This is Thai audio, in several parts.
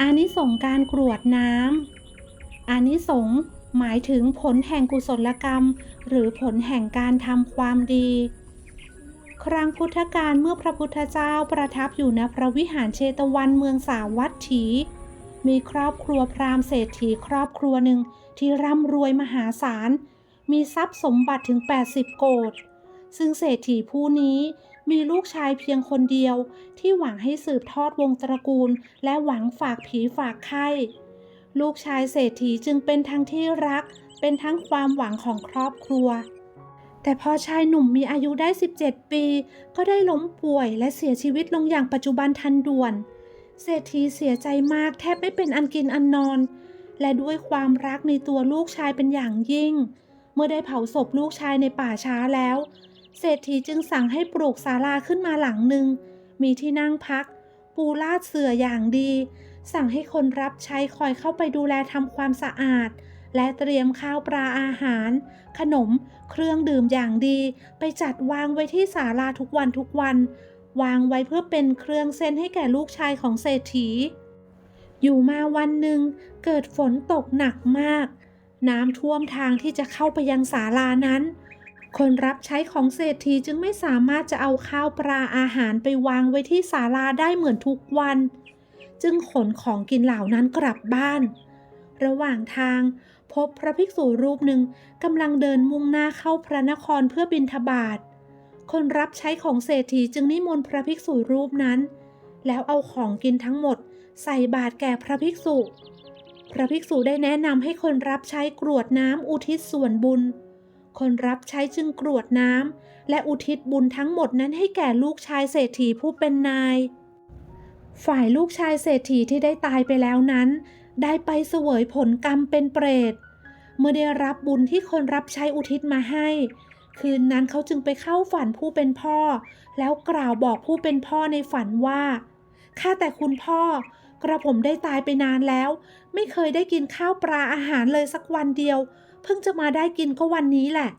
อานิสงการกรวดน้ำอานิสงหมายถึงผลแห่งกุศลกรรม หรือผลแห่งการทำความดี ครั้งพุทธกาลเมื่อพระพุทธเจ้าประทับอยู่ณพระวิหารเชตวันเมืองสาวัตถี มีครอบครัวพราหมณ์เศรษฐีครอบครัวหนึ่งที่ร่ำรวยมหาศาล มีทรัพย์สมบัติถึง 80 โกดซึ่งเศรษฐีผู้นี้ มีลูกชายเพียงคนเดียว ที่หวังให้สืบทอดวงตระกูล และหวังฝากผีฝากไข้ลูกชายเศรษฐีจึงเป็นทั้งที่รัก เป็นทั้งความหวังของครอบครัว แต่พอชายหนุ่มมีอายุได้ 17 ปี ก็ได้ล้มป่วยและเสียชีวิตลงอย่างปัจจุบันทันด่วน เศรษฐีเสียใจมากแทบไม่เป็นอันกินอันนอน และด้วยความรักในตัวลูกชายเป็นอย่างยิ่ง เมื่อได้เผาศพลูกชายในป่าช้าแล้ว เศรษฐีจึงสั่งให้ปลูกศาลาขึ้นมาหลังหนึ่ง มีที่นั่งพัก ปูลาดเสื่ออย่างดี สั่งให้คนรับใช้คอยเข้าไปดูแลทำความสะอาด และเตรียมข้าวปลาอาหาร ขนม เครื่องดื่มอย่างดี ไปจัดวางไว้ที่ศาลาทุกวันทุกวัน วางไว้เพื่อเป็นเครื่องเส้นให้แก่ลูกชายของเศรษฐี อยู่มาวันหนึ่งเกิดฝนตกหนักมาก น้ำท่วมทางที่จะเข้าไปยังศาลานั้น คนรับใช้ของเศรษฐีจึงไม่สามารถจะเอาข้าวปลาอาหารไปวางไว้ที่ศาลาได้เหมือนทุกวัน จึงขนของกินเหล่านั้นกลับบ้าน ระหว่างทางพบพระภิกษุรูปหนึ่งกำลังเดินมุ่งหน้าเข้าพระนครเพื่อบิณฑบาตคนรับใช้ของเศรษฐีจึงนิมนต์พระภิกษุรูปนั้น แล้วเอาของกินทั้งหมด ใส่บาตรแก่พระภิกษุ พระภิกษุได้แนะนำให้คนรับใช้กรวดน้ำอุทิศส่วนบุญ คนรับใช้จึงกรวดน้ำและอุทิศบุญทั้งหมดนั้นให้แก่ลูกชายเศรษฐีผู้เป็นนาย ฝ่ายลูกชายเศรษฐีที่ได้ตายไปแล้วนั้น ได้ไปเสวยผลกรรมเป็นเปรต เมื่อได้รับบุญที่คนรับใช้อุทิศมาให้ คืนนั้นเขาจึงไปเข้าฝันผู้เป็นพ่อ แล้วกล่าวบอกผู้เป็นพ่อในฝันว่าข้าแต่คุณพ่อกระผมได้ตายไปนานแล้ว ไม่เคยได้กินข้าวปลาอาหารเลยสักวันเดียว พิ่งจะมาได้กินก็วันนี้แหละ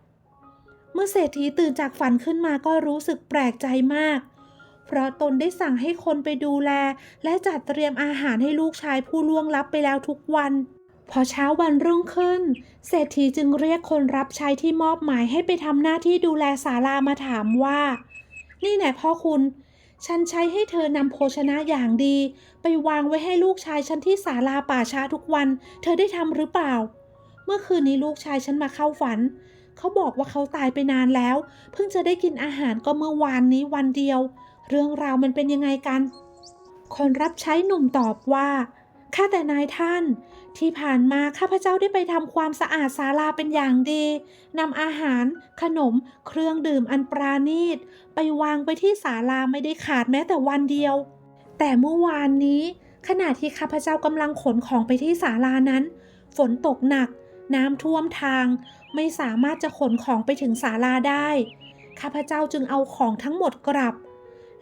เมื่อเศรษฐีตื่นจากฝันขึ้นมาก็รู้สึกแปลกใจมาก เพราะตนได้สั่งให้คนไปดูแล และจัดเตรียมอาหารให้ลูกชายผู้ล่วงลับไปแล้วทุกวัน พอเช้าวันรุ่งขึ้น เศรษฐีจึงเรียกคนรับใช้ที่มอบหมายให้ไปทำหน้าที่ดูแลศาลามาถามว่า นี่แน่พ่อคุณฉันใช้ให้เธอนำโภชนะอย่างดี ไปวางไว้ให้ลูกชายฉันที่ศาลาป่าช้าทุกวัน เธอได้ทำหรือเปล่า มื่อคืนนี้ลูกชายฉันมาเข้าฝัน เขาบอกว่าเขาตายไปนานแล้ว เพิ่งจะได้กินอาหารก็เมื่อวานนี้วันเดียว เรื่องราวมันเป็นยังไงกัน คนรับใช้หนุ่มตอบว่าข้าแต่นายท่าน ที่ผ่านมาข้าพเจ้าได้ไปทำความสะอาดศาลาเป็นอย่างดีนำอาหาร ขนม เครื่องดื่มอันปราณีต ไปวางไปที่ศาลาไม่ได้ขาดแม้แต่วันเดียว แต่เมื่อวานนี้ ขณะที่ข้าพเจ้ากำลังขนของไปที่ศาลานั้น ฝนตกหนัก น้ำท่วมทาง ไม่สามารถจะขนของไปถึงศาลาได้ ข้าพเจ้าจึงเอาของทั้งหมดกลับ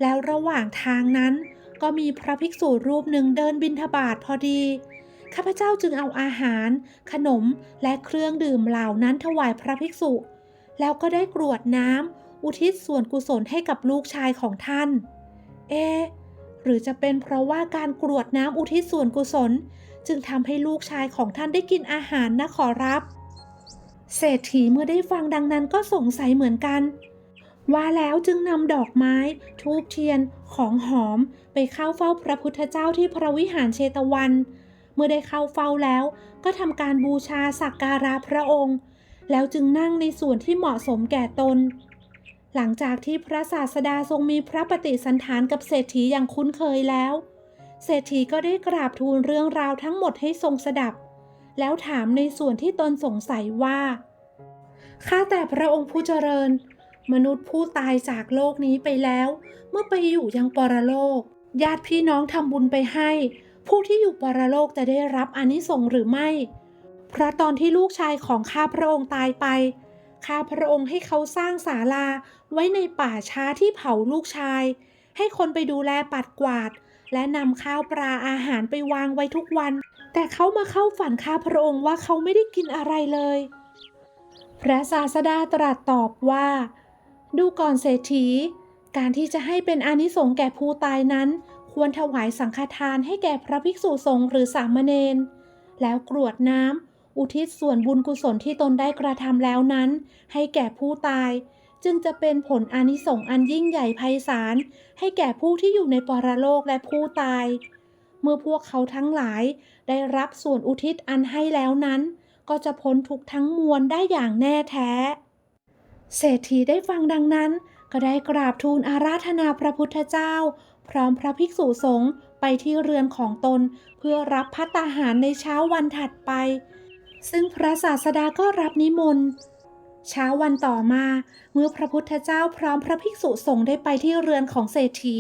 แล้วระหว่างทางนั้น ก็มีพระภิกษุรูปหนึ่งเดินบิณฑบาตพอดี ข้าพเจ้าจึงเอาอาหาร ขนมและเครื่องดื่มเหล่านั้นถวายพระภิกษุ แล้วก็ได้กรวดน้ำอุทิศส่วนกุศลให้กับลูกชายของท่าน เอหรือจะเป็นเพราะว่าการกรวดน้ำอุทิศส่วนกุศล จึงทำให้ลูกชายของท่านได้กินอาหารนะขอรับ เศรษฐีเมื่อได้ฟังดังนั้นก็สงสัยเหมือนกัน ว่าแล้วจึงนำดอกไม้ทูบเทียนของหอมไปเข้าเฝ้าพระพุทธเจ้าที่พระวิหารเชตวัน เมื่อได้เข้าเฝ้าแล้ว ก็ทำการบูชาสักการะพระองค์ แล้วจึงนั่งในส่วนที่เหมาะสมแก่ตนหลังจากที่พระศาสดาทรงมีพระปฏิสันฐานกับเศรษฐีอย่างคุ้นเคยแล้ว เศรษฐีก็ได้กราบทูลเรื่องราวทั้งหมดให้ทรงสดับ แล้วถามในส่วนที่ตนสงสัยว่าข้าแต่พระองค์ผู้เจริญ มนุษย์ผู้ตายจากโลกนี้ไปแล้ว เมื่อไปอยู่ยังปรโลก ญาติพี่น้องทำบุญไปให้ ผู้ที่อยู่ปรโลกจะได้รับอนิสงส์หรือไม่ เพราะตอนที่ลูกชายของข้าพระองค์ตายไปข้าพระองค์ให้เขาสร้างศาลาไว้ในป่าช้าที่เผาลูกชาย ให้คนไปดูแลปัดกวาด และนำข้าวปลาอาหารไปวางไว้ทุกวัน แต่เขามาเข้าฝันข้าพระองค์ว่าเขาไม่ได้กินอะไรเลย พระศาสดาตรัสตอบว่า ดูก่อนเศรษฐี การที่จะให้เป็นอนิสงส์แก่ผู้ตายนั้น ควรถวายสังฆทานให้แก่พระภิกษุสงฆ์หรือสามเณรแล้วกรวดน้ำอุทิศส่วนบุญกุศลที่ตนได้กระทำแล้วนั้น ให้แก่ผู้ตาย จึงจะเป็นผลอานิสงส์อันยิ่งใหญ่ไพศาลให้แก่ผู้ที่อยู่ในปรโลกและผู้ตาย เมื่อพวกเขาทั้งหลายได้รับส่วนอุทิศอันให้แล้วนั้น ก็จะพ้นทุกทั้งมวลได้อย่างแน่แท้ เศรษฐีได้ฟังดังนั้น ก็ได้กราบทูลอาราธนาพระพุทธเจ้า พร้อมพระภิกษุสงฆ์ไปที่เรือนของตนเพื่อรับพัตตาหารในเช้าวันถัดไป ซึ่งพระศาสดาก็รับนิมนต์ เช้าวันต่อมา เมื่อพระพุทธเจ้าพร้อมพระภิกษุสงฆ์ได้ไปที่เรือนของเศรษฐี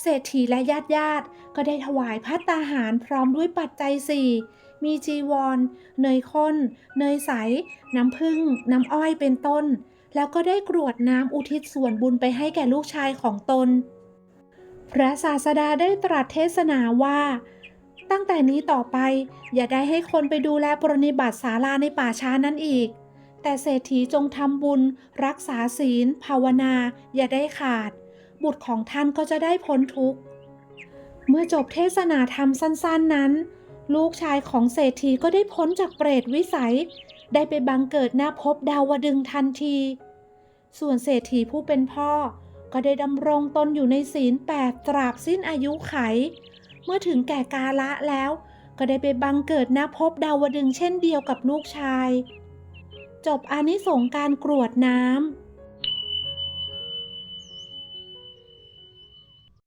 เศรษฐีและญาติญาติก็ได้ถวายพัตตาหารพร้อมด้วยปัจจัยสี่มีจีวร เนยข้น เนยใส น้ำผึ้ง น้ำอ้อยเป็นต้น แล้วก็ได้กรวดน้ำอุทิศส่วนบุญไปให้แก่ลูกชายของตน พระศาสดาได้ตรัสเทศนาว่า ตั้งแต่นี้ต่อไปอย่าได้ให้คนไปดูแลปรนิบัติศาลาในป่าช้านั้นอีก แต่เศรษฐีจงทำบุญ รักษาศีล ภาวนา อย่าได้ขาด บุตรของท่านก็จะได้พ้นทุกข์ เมื่อจบเทศนาธรรมสั้นๆนั้น ลูกชายของเศรษฐีก็ได้พ้นจากเปรตวิสัย ได้ไปบังเกิดหน้าภพดาวดึงทันที ส่วนเศรษฐีผู้เป็นพ่อ ก็ได้ดำรงตนอยู่ในศีลแปดตราบสิ้นอายุไข เมื่อถึงแก่กาละแล้ว ก็ได้ไปบังเกิดณภพบดาวดึงเช่นเดียวกับลูกชาย จบอานิสงการกรวดน้ำ